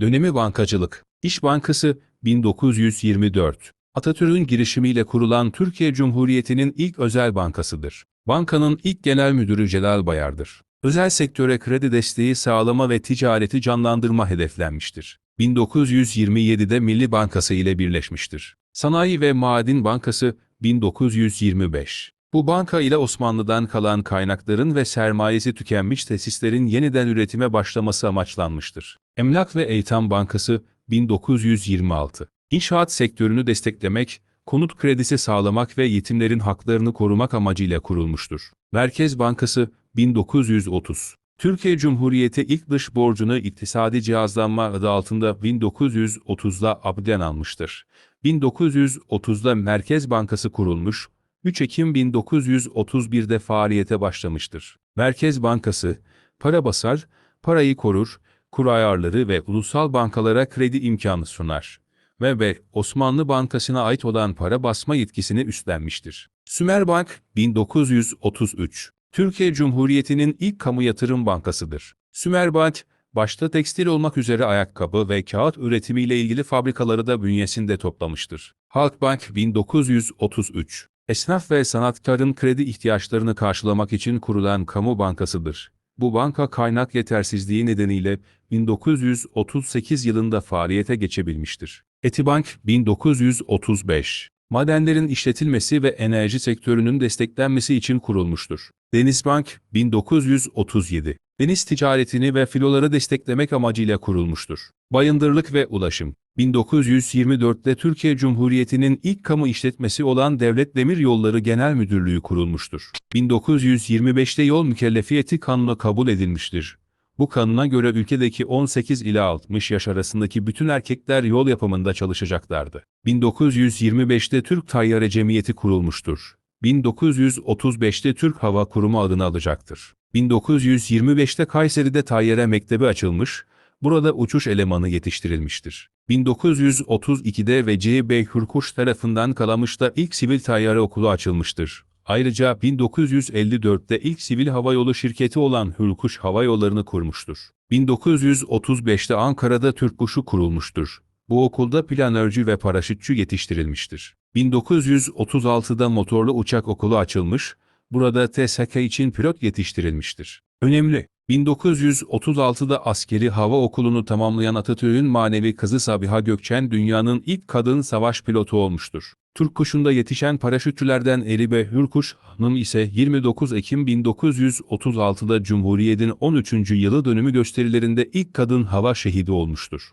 Dönemi bankacılık. İş Bankası 1924. Atatürk'ün girişimiyle kurulan Türkiye Cumhuriyeti'nin ilk özel bankasıdır. Bankanın ilk genel müdürü Celal Bayar'dır. Özel sektöre kredi desteği sağlama ve ticareti canlandırma hedeflenmiştir. 1927'de Milli Bankası ile birleşmiştir. Sanayi ve Maden Bankası 1925. Bu banka ile Osmanlı'dan kalan kaynakların ve sermayesi tükenmiş tesislerin yeniden üretime başlaması amaçlanmıştır. Emlak ve Eğitim Bankası 1926. İnşaat sektörünü desteklemek, konut kredisi sağlamak ve yetimlerin haklarını korumak amacıyla kurulmuştur. Merkez Bankası 1930. Türkiye Cumhuriyeti ilk dış borcunu iktisadi cihazlanma adı altında 1930'da abden almıştır. 1930'da Merkez Bankası kurulmuş, 3 Ekim 1931'de faaliyete başlamıştır. Merkez Bankası, para basar, parayı korur, kur ayarları ve ulusal bankalara kredi imkanı sunar ve ve Osmanlı Bankası'na ait olan para basma yetkisini üstlenmiştir. Sümerbank 1933 Türkiye Cumhuriyeti'nin ilk kamu yatırım bankasıdır. Sümerbank, başta tekstil olmak üzere ayakkabı ve kağıt üretimiyle ilgili fabrikaları da bünyesinde toplamıştır. Halkbank 1933 Esnaf ve sanatkarın kredi ihtiyaçlarını karşılamak için kurulan kamu bankasıdır. Bu banka kaynak yetersizliği nedeniyle 1938 yılında faaliyete geçebilmiştir. Etibank 1935 Madenlerin işletilmesi ve enerji sektörünün desteklenmesi için kurulmuştur. Denizbank 1937 Deniz ticaretini ve filoları desteklemek amacıyla kurulmuştur. Bayındırlık ve Ulaşım 1924'te Türkiye Cumhuriyeti'nin ilk kamu işletmesi olan Devlet Demiryolları Genel Müdürlüğü kurulmuştur. 1925'te yol mükellefiyeti kanuna kabul edilmiştir. Bu kanuna göre ülkedeki 18 ila 60 yaş arasındaki bütün erkekler yol yapımında çalışacaklardı. 1925'te Türk Tayyare Cemiyeti kurulmuştur. 1935'te Türk Hava Kurumu adını alacaktır. 1925'te Kayseri'de Tayyare Mektebi açılmış, burada uçuş elemanı yetiştirilmiştir. 1932'de Vecihi Bey Hürkuş tarafından Kalamış'ta ilk sivil tayyare okulu açılmıştır. Ayrıca 1954'te ilk sivil havayolu şirketi olan Hürkuş Hava Yolları'nı kurmuştur. 1935'te Ankara'da Türk Kuşu kurulmuştur. Bu okulda planörcü ve paraşütçü yetiştirilmiştir. 1936'da motorlu uçak okulu açılmış, burada TSK için pilot yetiştirilmiştir. Önemli. 1936'da askeri hava okulunu tamamlayan Atatürk'ün manevi kızı Sabiha Gökçen dünyanın ilk kadın savaş pilotu olmuştur. Türk kuşunda yetişen paraşütçülerden Eribe Hürkuş Hanım ise 29 Ekim 1936'da Cumhuriyet'in 13. yılı dönümü gösterilerinde ilk kadın hava şehidi olmuştur.